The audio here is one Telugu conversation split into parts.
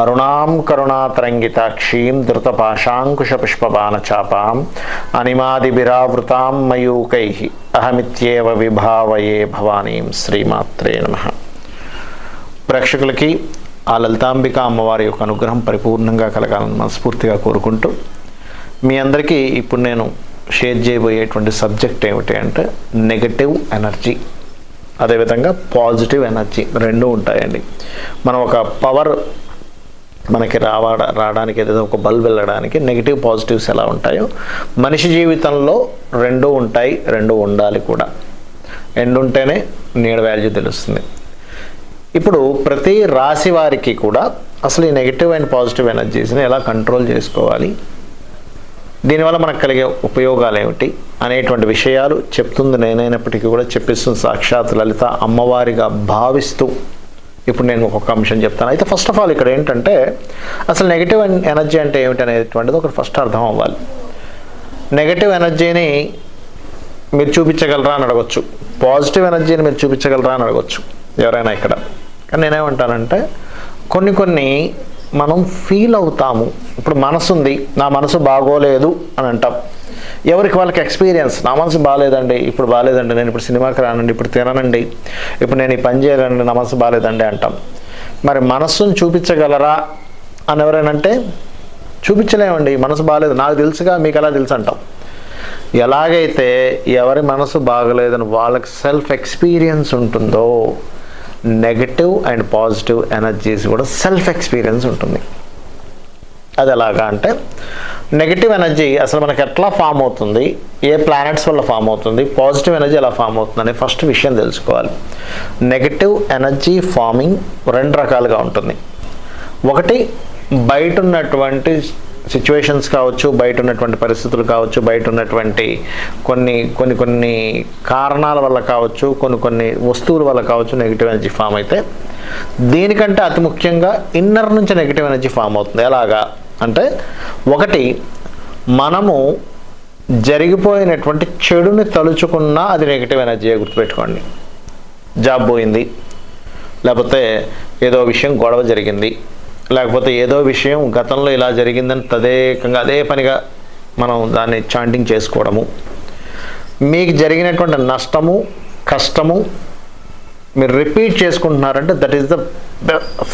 అరుణాం కరుణాతరంగితాక్షీం ధృతపాశాంకుశపుష్పబాణచాపాం అనిమాదిభిరావృతాం మయూకై అహమిత్యేవ విభావయే భవానీం శ్రీమాత్రే నమ ప్రేక్షకులకి ఆ లలితాంబిక అమ్మవారి యొక్క అనుగ్రహం పరిపూర్ణంగా కలగాలని మనస్ఫూర్తిగా కోరుకుంటూ మీ అందరికీ ఇప్పుడు నేను షేర్ చేయబోయేటువంటి సబ్జెక్ట్ ఏమిటి అంటే నెగటివ్ ఎనర్జీ అదేవిధంగా పాజిటివ్ ఎనర్జీ రెండు ఉంటాయండి. మనం ఒక పవర్ మనకి రావా రావడానికి ఏదైతే ఒక బల్బ్ వెళ్ళడానికి నెగిటివ్ పాజిటివ్స్ ఎలా ఉంటాయో మనిషి జీవితంలో రెండు ఉంటాయి రెండు ఉండాలి కూడా. రెండు ఉంటేనే నీడ వాల్యూ తెలుస్తుంది. ఇప్పుడు ప్రతి రాశి వారికి కూడా అసలు ఈ నెగిటివ్ అండ్ పాజిటివ్ ఎనర్జీస్ని ఎలా కంట్రోల్ చేసుకోవాలి? దీనివల్ల మనకు కలిగే ఉపయోగాలు ఏమిటి? అనేటువంటి విషయాలు చెప్తుంది నేనైనప్పటికీ కూడా చెప్పిస్తుంది సాక్షాత్ లలిత అమ్మవారిగా భావిస్తూ ఇప్పుడు నేను ఒక్కొక్క అంశం చెప్తాను. అయితే ఫస్ట్ ఆఫ్ ఆల్ ఇక్కడ ఏంటంటే అసలు నెగిటివ్ ఎనర్జీ అంటే ఏమిటనేటువంటిది ఒకటి ఫస్ట్ అర్థం అవ్వాలి. నెగటివ్ ఎనర్జీని మీరు చూపించగలరా అని అడగచ్చు. పాజిటివ్ ఎనర్జీని మీరు చూపించగలరా అని అడగచ్చు ఎవరైనా ఇక్కడ. కానీ నేనేమంటానంటే కొన్ని కొన్ని మనం ఫీల్ అవుతాము. ఇప్పుడు మనసు ఉంది నా మనసు బాగోలేదు అని అంటాం. ఎవరికి వాళ్ళకి ఎక్స్పీరియన్స్ నా మనసు బాగాలేదండి ఇప్పుడు బాగాలేదండి నేను ఇప్పుడు సినిమాకి రానండి ఇప్పుడు తిననండి. ఇప్పుడు నేను ఈ పని చేయాలండి నా మనసు బాగాలేదండి అంటాం. మరి మనస్సును చూపించగలరా అని ఎవరైనంటే చూపించలేమండి మనసు బాగాలేదు నాకు తెలుసుగా మీకు ఎలా తెలుసు అంటాం. ఎలాగైతే ఎవరి మనసు బాగలేదని వాళ్ళకి సెల్ఫ్ ఎక్స్పీరియన్స్ ఉంటుందో నెగటివ్ అండ్ పాజిటివ్ ఎనర్జీస్ కూడా సెల్ఫ్ ఎక్స్పీరియన్స్ ఉంటుంది. అది ఎలాగా అంటే నెగిటివ్ ఎనర్జీ అసలు మనకి ఎట్లా ఫామ్ అవుతుంది? ఏ ప్లానెట్స్ వల్ల ఫామ్ అవుతుంది? పాజిటివ్ ఎనర్జీ ఎలా ఫామ్ అవుతుంది అనే ఫస్ట్ విషయం తెలుసుకోవాలి. నెగిటివ్ ఎనర్జీ ఫార్మింగ్ రెండు రకాలుగా ఉంటుంది. ఒకటి బయట ఉన్నటువంటి సిచ్యువేషన్స్ కావచ్చు బయట ఉన్నటువంటి పరిస్థితులు కావచ్చు బయట ఉన్నటువంటి కొన్ని కొన్ని కొన్ని కారణాల వల్ల కావచ్చు కొన్ని కొన్ని వస్తువుల వల్ల కావచ్చు నెగిటివ్ ఎనర్జీ ఫామ్ అయితే. దీనికంటే అతి ముఖ్యంగా ఇన్నర్ నుంచి నెగిటివ్ ఎనర్జీ ఫామ్ అవుతుంది. ఎలాగా? అంటే ఒకటి మనము జరిగిపోయినటువంటి చెడుని తలుచుకున్నా అది నెగిటివ్ ఎనర్జీ గుర్తుపెట్టుకోండి. జాబ్ పోయింది లేకపోతే ఏదో విషయం గొడవ జరిగింది లేకపోతే ఏదో విషయం గతంలో ఇలా జరిగిందని తదేకంగా అదే పనిగా మనం దాన్ని చాంటింగ్ చేసుకోవడము. మీకు జరిగినటువంటి నష్టము కష్టము మీరు repeat చేసుకుంటున్నారంటే that is the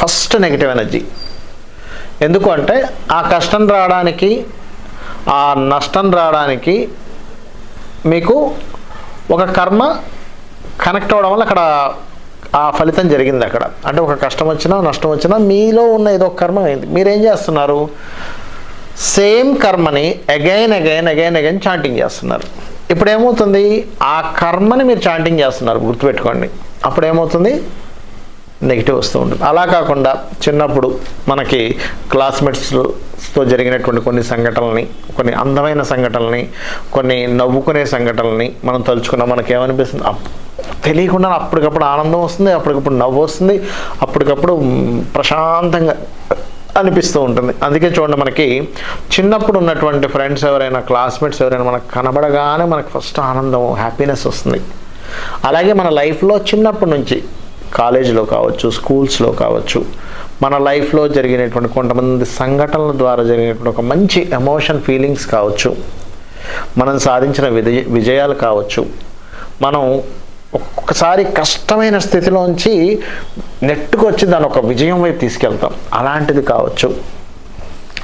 first negative energy ఎందుకు అంటే ఆ కష్టం రావడానికి ఆ నష్టం రావడానికి మీకు ఒక కర్మ కనెక్ట్ అవడం వల్ల అక్కడ ఆ ఫలితం జరిగింది అక్కడ. అంటే ఒక కష్టం వచ్చినా నష్టం వచ్చినా మీలో ఉన్న ఏదో ఒక కర్మ అయింది. మీరేం చేస్తున్నారు? సేమ్ కర్మని again again again again chanting చేస్తున్నారు. ఇప్పుడు ఏమవుతుంది ఆ కర్మని మీరు చాంటింగ్ చేస్తున్నారు. గుర్తుపెట్టుకోండి. అప్పుడు ఏమవుతుంది నెగిటివ్ వస్తూ ఉంటుంది. అలా కాకుండా చిన్నప్పుడు మనకి క్లాస్మేట్స్తో జరిగినటువంటి కొన్ని సంఘటనల్ని కొన్ని అందమైన సంఘటనల్ని కొన్ని నవ్వుకునే సంఘటనల్ని మనం తలుచుకున్నాం మనకి ఏమనిపిస్తుంది అప్- తెలియకుండా అప్పటికప్పుడు ఆనందం వస్తుంది అప్పటికప్పుడు నవ్వు వస్తుంది అప్పటికప్పుడు ప్రశాంతంగా అనిపిస్తూ ఉంటుంది. అందుకే చూడండి మనకి చిన్నప్పుడు ఉన్నటువంటి ఫ్రెండ్స్ ఎవరైనా క్లాస్మేట్స్ ఎవరైనా మనకు కనబడగానే మనకు ఫస్ట్ ఆనందం హ్యాపీనెస్ వస్తుంది. అలాగే మన లైఫ్లో చిన్నప్పటి నుంచి కాలేజీలో కావచ్చు స్కూల్స్లో కావచ్చు మన లైఫ్లో జరిగినటువంటి కొంతమంది సంఘటనల ద్వారా జరిగినటువంటి ఒక మంచి ఎమోషన్ ఫీలింగ్స్ కావచ్చు మనం సాధించిన విజయ విజయాలు కావచ్చు మనం ఒక్కసారి కష్టమైన స్థితిలోంచి నెట్టుకొచ్చి దాని ఒక విజయం వైపు తీసుకెళ్తాం. అలాంటిది కావచ్చు.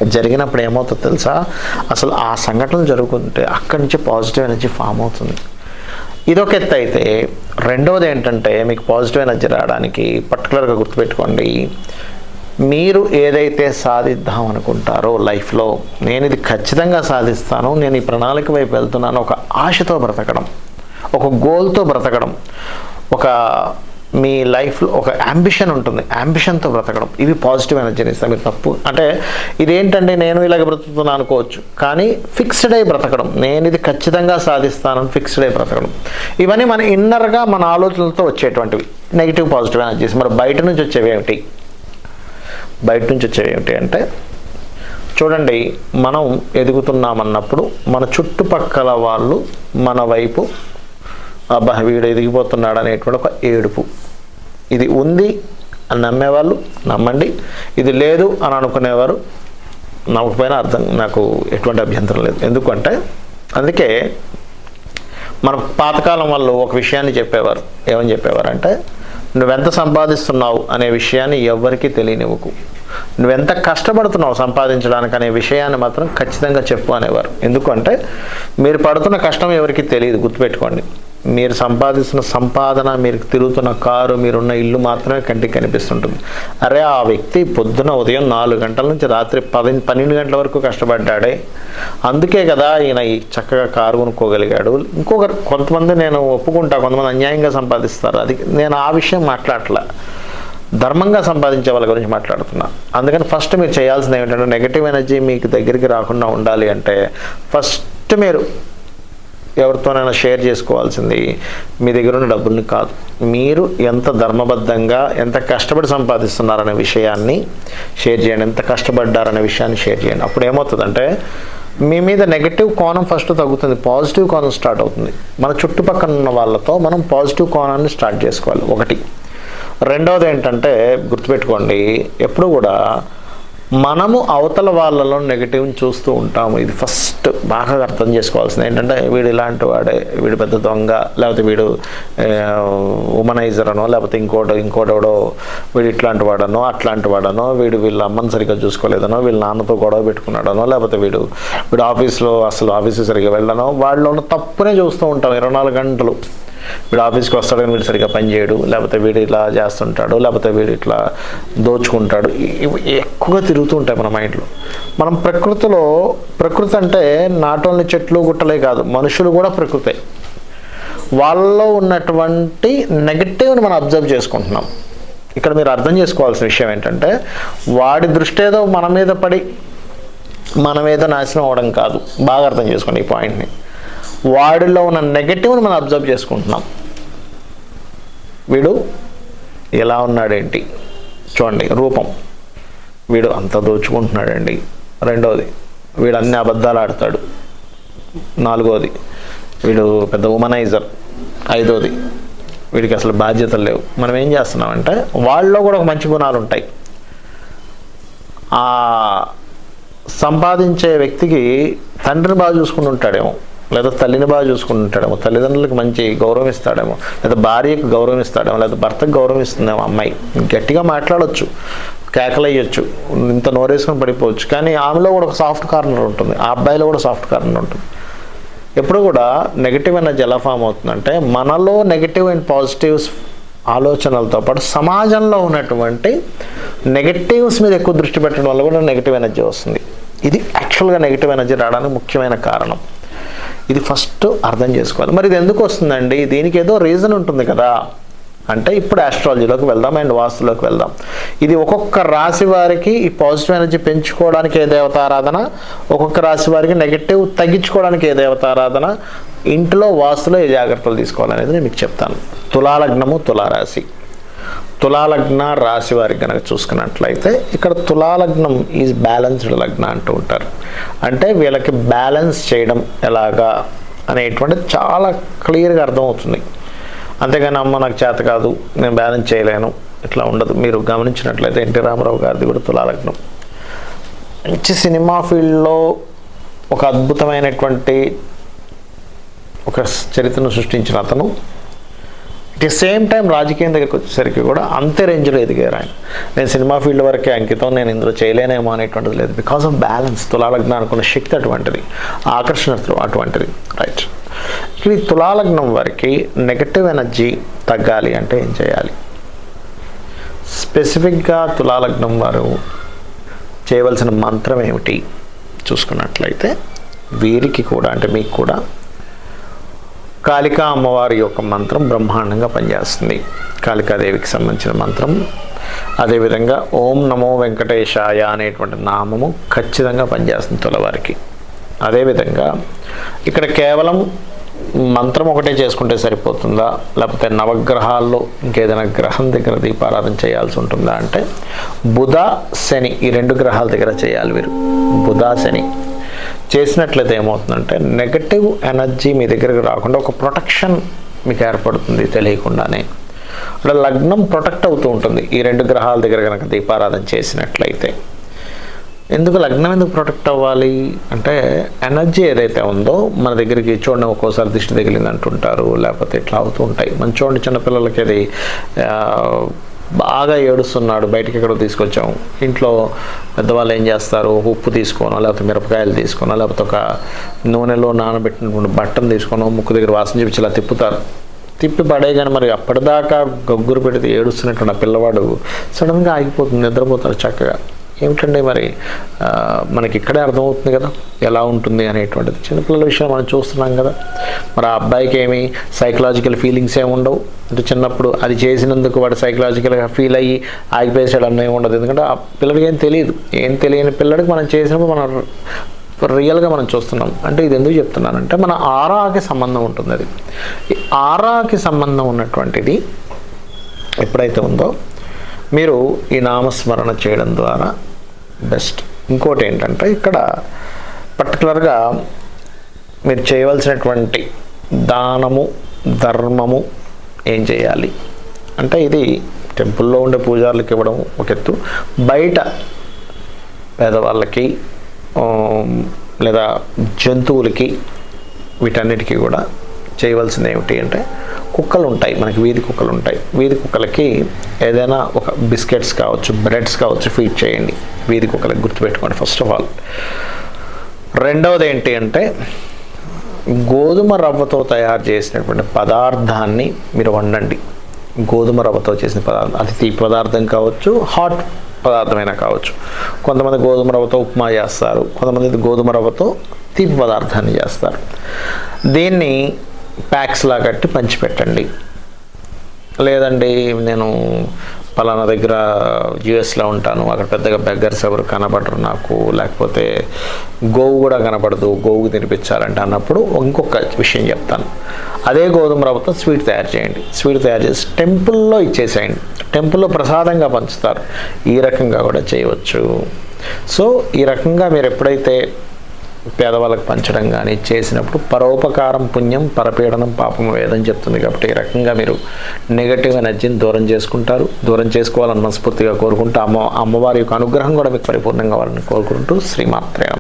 జరిగినప్పుడు ఏమవుతుందో తెలుసా? అసలు ఆ సంఘటనలు జరుగుతుంటే అక్కడి నుంచి పాజిటివ్ ఎనర్జీ ఫామ్ అవుతుంది. ఇదొక ఎత్తు అయితే. రెండవది ఏంటంటే మీకు పాజిటివ్ ఎనర్జీ రావడానికి పర్టికులర్గా గుర్తుపెట్టుకోండి. మీరు ఏదైతే సాధిద్దాం అనుకుంటారో లైఫ్లో నేను ఇది ఖచ్చితంగా సాధిస్తాను నేను ఈ ప్రణాళిక వైపు వెళ్తున్నాను ఒక ఆశతో బ్రతకడం ఒక గోల్తో బ్రతకడం ఒక మీ లైఫ్లో ఒక అంబిషన్ ఉంటుంది. అంబిషన్తో బ్రతకడం. ఇవి పాజిటివ్ ఎనర్జీని ఇస్తాయి. మీరు తప్పు అంటే ఇదేంటంటే నేను ఇలాగ బ్రతుకుతున్నాను అనుకోవచ్చు. కానీ ఫిక్స్డ్ అయి బ్రతకడం. నేను ఇది ఖచ్చితంగా సాధిస్తానని ఫిక్స్డ్ అయి బ్రతకడం. ఇవన్నీ మన ఇన్నర్గా మన ఆలోచనలతో వచ్చేటువంటివి. నెగిటివ్ పాజిటివ్ ఎనర్జీస్ మరి బయట నుంచి వచ్చేవి ఏమిటి? బయట నుంచి వచ్చేవి ఏమిటి అంటే చూడండి మనం ఎదుగుతున్నామన్నప్పుడు మన చుట్టుపక్కల వాళ్ళు మన వైపు అబ్బా వీడు ఎదిగిపోతున్నాడు అనేటువంటి ఒక ఏడుపు. ఇది ఉంది అని నమ్మేవాళ్ళు నమ్మండి. ఇది లేదు అని అనుకునేవారు నమ్మకపోయినా అర్థం నాకు ఎటువంటి అభ్యంతరం లేదు. ఎందుకంటే అందుకే మన పాతకాలం వాళ్ళు ఒక విషయాన్ని చెప్పేవారు. ఏమని చెప్పేవారు అంటే నువ్వెంత సంపాదిస్తున్నావు అనే విషయాన్ని ఎవ్వరికీ తెలియనివ్వకు. నువ్వెంత కష్టపడుతున్నావు సంపాదించడానికి అనే విషయాన్ని మాత్రం ఖచ్చితంగా చెప్పు అనేవారు. ఎందుకంటే మీరు పడుతున్న కష్టం ఎవరికి తెలియదు గుర్తుపెట్టుకోండి. మీరు సంపాదిస్తున్న సంపాదన మీరు తిరుగుతున్న కారు మీరున్న ఇల్లు మాత్రమే కంటికి కనిపిస్తుంటుంది. అరే ఆ వ్యక్తి పొద్దున ఉదయం నాలుగు గంటల నుంచి రాత్రి పది పన్నెండు గంటల వరకు కష్టపడ్డాడే. అందుకే కదా ఈయన చక్కగా కారు కొనుక్కోగలిగాడు. ఇంకొకరు కొంతమంది నేను ఒప్పుకుంటా కొంతమంది అన్యాయంగా సంపాదిస్తారు. అది నేను ఆ విషయం మాట్లాడలే ధర్మంగా సంపాదించే వాళ్ళ గురించి మాట్లాడుతున్నా. అందుకని ఫస్ట్ మీరు చేయాల్సింది ఏమిటంటే నెగిటివ్ ఎనర్జీ మీకు దగ్గరికి రాకుండా ఉండాలి అంటే ఫస్ట్ మీరు ఎవరితోనైనా షేర్ చేసుకోవాల్సింది. మీ దగ్గర ఉన్న డబ్బుల్ని కాదు. మీరు ఎంత ధర్మబద్ధంగా ఎంత కష్టపడి సంపాదిస్తున్నారనే విషయాన్ని షేర్ చేయండి. ఎంత కష్టపడ్డారనే విషయాన్ని షేర్ చేయండి. అప్పుడు ఏమవుతుందంటే మీ మీద నెగటివ్ కోణం ఫస్ట్ తగ్గుతుంది. పాజిటివ్ కోణం స్టార్ట్ అవుతుంది. మన చుట్టుపక్కల ఉన్న వాళ్ళతో మనం పాజిటివ్ కోణాన్ని స్టార్ట్ చేసుకోవాలి. ఒకటి. రెండవది ఏంటంటే గుర్తుపెట్టుకోండి ఎప్పుడు కూడా మనము అవతల వాళ్ళలో నెగిటివ్ చూస్తూ ఉంటాము. ఇది ఫస్ట్ బాగా అర్థం చేసుకోవాల్సింది. ఏంటంటే వీడు ఇలాంటి వాడే. వీడు పెద్ద దొంగ లేకపోతే వీడు ఉమనైజర్ అనో లేకపోతే ఇంకోటి ఇంకోటెవడో వీడు ఇట్లాంటి వాడనో అట్లాంటి వాడనో వీడు వీళ్ళ అమ్మని సరిగ్గా చూసుకోలేదనో వీళ్ళ నాన్నతో గొడవ పెట్టుకున్నాడనో లేకపోతే వీడు వీడు ఆఫీస్లో అసలు ఆఫీసు సరిగ్గా వెళ్ళడనో వాళ్ళు ఉన్న తప్పునే చూస్తూ ఉంటాం. ఇరవై నాలుగు గంటలు. వీడు ఆఫీస్కి వస్తాడు కానీ వీడు సరిగ్గా పని చేయడు. లేకపోతే వీడు ఇట్లా చేస్తుంటాడు. లేకపోతే వీడు ఇట్లా దోచుకుంటాడు. ఇవి ఎక్కువగా తిరుగుతూ ఉంటాయి మన మైండ్లో. మనం ప్రకృతిలో ప్రకృతి అంటే నాట్ ఓన్లీ చెట్లు గుట్టలే కాదు. మనుషులు కూడా ప్రకృతే. వాళ్ళలో ఉన్నటువంటి నెగటివ్ని మనం అబ్జర్వ్ చేసుకుంటున్నాం. ఇక్కడ మీరు అర్థం చేసుకోవాల్సిన విషయం ఏంటంటే వాడి దృష్టి ఏదో మన మీద పడి మన మీద నాశనం అవ్వడం కాదు. బాగా అర్థం చేసుకోండి ఈ పాయింట్ని. వాడిలో ఉన్న నెగటివ్ని మనం అబ్జర్వ్ చేసుకుంటున్నాం. వీడు ఎలా ఉన్నాడేంటి? చూడండి రూపం. వీడు అంత దోచుకుంటున్నాడండి. రెండవది వీడు అన్ని అబద్ధాలు ఆడతాడు. నాలుగోది వీడు పెద్ద ఉమనైజర్ ఐదోది వీడికి అసలు బాధ్యతలు లేవు. మనం ఏం చేస్తున్నామంటే వాళ్ళలో కూడా ఒక మంచి గుణాలు ఉంటాయి. ఆ సంపాదించే వ్యక్తికి తండ్రిని బాగా చూసుకుని ఉంటాడేమో. లేదా తల్లిని బాగా చూసుకుంటుంటాడేమో తల్లిదండ్రులకు మంచి గౌరవం ఇస్తాడేమో లేదా భార్యకు గౌరవం ఇస్తాడేమో లేదా భర్తకు గౌరవం ఇస్తుందేమో అమ్మాయి. గట్టిగా మాట్లాడవచ్చు కేకలయ్యొచ్చు ఇంత నోరేసుకొని పడిపోవచ్చు. కానీ ఆమెలో కూడా ఒక సాఫ్ట్ కార్నర్ ఉంటుంది ఆ అబ్బాయిలో కూడా సాఫ్ట్ కార్నర్ ఉంటుంది. ఎప్పుడు కూడా నెగిటివ్ ఎనర్జీ ఎలా ఫామ్ అవుతుందంటే మనలో నెగిటివ్ అండ్ పాజిటివ్స్ ఆలోచనలతో పాటు సమాజంలో ఉన్నటువంటి నెగటివ్స్ మీద ఎక్కువ దృష్టి పెట్టడం వల్ల కూడా నెగిటివ్ ఎనర్జీ వస్తుంది. ఇది యాక్చువల్గా నెగిటివ్ ఎనర్జీ రావడానికి ముఖ్యమైన కారణం. ఇది ఫస్ట్ అర్థం చేసుకోవాలి. మరి ఇది ఎందుకు వస్తుందండి? దీనికి ఏదో రీజన్ ఉంటుంది కదా. అంటే ఇప్పుడు ఆస్ట్రాలజీలోకి వెళ్దాం అండ్ వాస్తులోకి వెళ్దాం. ఇది ఒక్కొక్క రాశి వారికి ఈ పాజిటివ్ ఎనర్జీ పెంచుకోవడానికి ఏ దేవతారాధన? ఒక్కొక్క రాశి వారికి నెగిటివ్ తగ్గించుకోవడానికి ఏ దేవతారాధన? ఇంట్లో వాస్తులో ఏ జాగ్రత్తలు తీసుకోవాలనేది నేను మీకు చెప్తాను. తులాలగ్నము తులారాశి. తులాలగ్న రాశి వారికి కనుక చూసుకున్నట్లయితే ఇక్కడ తులాలగ్నం ఈజ్ బ్యాలెన్స్డ్ లగ్న అంటూ ఉంటారు. అంటే వీళ్ళకి బ్యాలెన్స్ చేయడం ఎలాగా అనేటువంటిది చాలా క్లియర్గా అర్థమవుతుంది. అంతేగాని అమ్మ నాకు చేత కాదు నేను బ్యాలెన్స్ చేయలేను ఇట్లా ఉండదు. మీరు గమనించినట్లయితే ఎన్టీ రామారావు గారిది కూడా తులాలగ్నం. మంచి సినిమా ఫీల్డ్లో ఒక అద్భుతమైనటువంటి ఒక చరిత్రను సృష్టించిన అతను. అట్ ది సేమ్ టైం రాజకీయం దగ్గరికి వచ్చేసరికి కూడా అంతే రేంజ్లో ఎదిగారు ఆయన. నేను సినిమా ఫీల్డ్ వరకే అంకితం నేను ఇందులో చేయలేనేమో అనేటువంటిది లేదు. బికాస్ ఆఫ్ బ్యాలెన్స్ తులాలగ్నం అనుకున్న శక్తి అటువంటిది ఆకర్షణ అటువంటిది రైట్ ఇక్కడ ఈ తులాలగ్నం వారికి నెగటివ్ ఎనర్జీ తగ్గాలి అంటే ఏం చేయాలి? స్పెసిఫిక్గా తులాలగ్నం వారు చేయవలసిన మంత్రం ఏమిటి? చూసుకున్నట్లయితే వీరికి కూడా అంటే మీకు కూడా కాళికా అమ్మవారి యొక్క మంత్రం బ్రహ్మాండంగా పనిచేస్తుంది. కాళికాదేవికి సంబంధించిన మంత్రం. అదేవిధంగా ఓం నమో వెంకటేశాయ అనేటువంటి నామము ఖచ్చితంగా పనిచేస్తుంది తులవారికి. అదేవిధంగా ఇక్కడ కేవలం మంత్రం ఒకటే చేసుకుంటే సరిపోతుందా? లేకపోతే నవగ్రహాల్లో ఇంకేదైనా గ్రహం దగ్గర దీపారాధన చేయాల్సి ఉంటుందా అంటే బుధ శని ఈ రెండు గ్రహాల దగ్గర చేయాలి వీరు. బుధ శని. చేసినట్లయితే ఏమవుతుందంటే నెగటివ్ ఎనర్జీ మీ దగ్గరకు రాకుండా ఒక ప్రొటెక్షన్ మీకు ఏర్పడుతుంది తెలియకుండానే. అంటే లగ్నం ప్రొటెక్ట్ అవుతూ ఉంటుంది. ఈ రెండు గ్రహాల దగ్గర కనుక దీపారాధన చేసినట్లయితే. ఎందుకు లగ్నం ఎందుకు ప్రొటెక్ట్ అవ్వాలి? అంటే ఎనర్జీ ఏదైతే ఉందో మన దగ్గరికి చూడండి ఒక్కోసారి దిష్టి తగిలింది అంటుంటారు లేకపోతే ఇట్లా అవుతూ ఉంటాయి. మన చూడండి చిన్నపిల్లలకి అది బాగా ఏడుస్తున్నాడు. బయటకి ఎక్కడో తీసుకొచ్చాము. ఇంట్లో పెద్దవాళ్ళు ఏం చేస్తారు? ఉప్పు తీసుకోనో లేకపోతే మిరపకాయలు తీసుకోనో లేకపోతే ఒక నూనెలో నానబెట్టినటువంటి బట్టను తీసుకోనో ముక్కు దగ్గర వాసన చూపించి ఇలా తిప్పుతారు. తిప్పి పడేయగానే మరి అప్పటిదాకా గగ్గురు పెడితే ఏడుస్తున్నట్టు నా పిల్లవాడు సడన్గా ఆగిపోతుంది నిద్రపోతాడు చక్కగా. ఏమిటండి మరి? మనకి ఇక్కడే అర్థమవుతుంది కదా ఎలా ఉంటుంది అనేటువంటిది. చిన్నపిల్లల విషయం మనం చూస్తున్నాం కదా. మరి ఆ అబ్బాయికి ఏమి సైకలాజికల్ ఫీలింగ్స్ ఏమి ఉండవు? అంటే చిన్నప్పుడు అది చేసినందుకు వాడు సైకలాజికల్గా ఫీల్ అయ్యి ఆగిపోయేసాడు అన్న ఏమి ఉండదు. ఎందుకంటే ఆ పిల్లడికి ఏం తెలియదు. ఏం తెలియని పిల్లడికి మనం చేసినప్పుడు మనం రియల్గా మనం చూస్తున్నాం. అంటే ఇది ఎందుకు చెప్తున్నానంటే మన ఆరాకి సంబంధం ఉంటుంది అది. ఆరాకి సంబంధం ఉన్నటువంటిది ఎప్పుడైతే ఉందో మీరు ఈ నామస్మరణ చేయడం ద్వారా బెస్ట్. ఇంకోటి ఏంటంటే ఇక్కడ పర్టికులర్గా మీరు చేయవలసినటువంటి దానము ధర్మము ఏం చేయాలి? అంటే ఇది టెంపుల్లో ఉండే పూజారులకు ఇవ్వడం ఒక ఎత్తు. బయట పేదవాళ్ళకి లేదా జంతువులకి వీటన్నిటికీ కూడా చేయవలసింది ఏమిటి అంటే కుక్కలు ఉంటాయి మనకి వీధి కుక్కలు ఉంటాయి వీధి కుక్కలకి ఏదైనా ఒక బిస్కెట్స్ కావచ్చు బ్రెడ్స్ కావచ్చు ఫీడ్ చేయండి. వీధి కుక్కలకి గుర్తుపెట్టుకోండి ఫస్ట్ ఆఫ్ ఆల్ రెండవది ఏంటి అంటే గోధుమ రవ్వతో తయారు చేసినటువంటి పదార్థాన్ని మీరు వండండి. గోధుమ రవ్వతో చేసిన పదార్థం అది తీపి పదార్థం కావచ్చు హాట్ పదార్థమైనా కావచ్చు. కొంతమంది గోధుమ రవ్వతో ఉప్మా చేస్తారు కొంతమంది గోధుమ రవ్వతో తీపి పదార్థాన్ని చేస్తారు. దీన్ని ప్యాక్స్లా కట్టి పంచిపెట్టండి లేదండి నేను పలానా దగ్గర యుఎస్లో ఉంటాను. అక్కడ పెద్దగా బెగ్గర్స్ ఎవరు కనపడరు నాకు. లేకపోతే గోవు కూడా కనపడదు గోవుకు తినిపించాలంటే అన్నప్పుడు ఇంకొక విషయం చెప్తాను. అదే గోధుమ రవ్వతో స్వీట్ తయారు చేయండి. స్వీట్ తయారు చేసి టెంపుల్లో ఇచ్చేసేయండి. టెంపుల్లో ప్రసాదంగా పంచుతారు. ఈ రకంగా కూడా చేయవచ్చు. సో ఈ రకంగా మీరు ఎప్పుడైతే పేదవాళ్ళకి పంచడం కానీ చేసినప్పుడు పరోపకారం పుణ్యం పరపీడనం పాపం వేదని చెప్తుంది కాబట్టి ఈ రకంగా మీరు నెగటివ్ ఎనర్జీని దూరం చేసుకుంటారు. దూరం చేసుకోవాలని మనస్ఫూర్తిగా కోరుకుంటూ అమ్మ అమ్మవారి యొక్క అనుగ్రహం కూడా మీకు పరిపూర్ణంగా వాళ్ళని కోరుకుంటూ శ్రీమాత్రే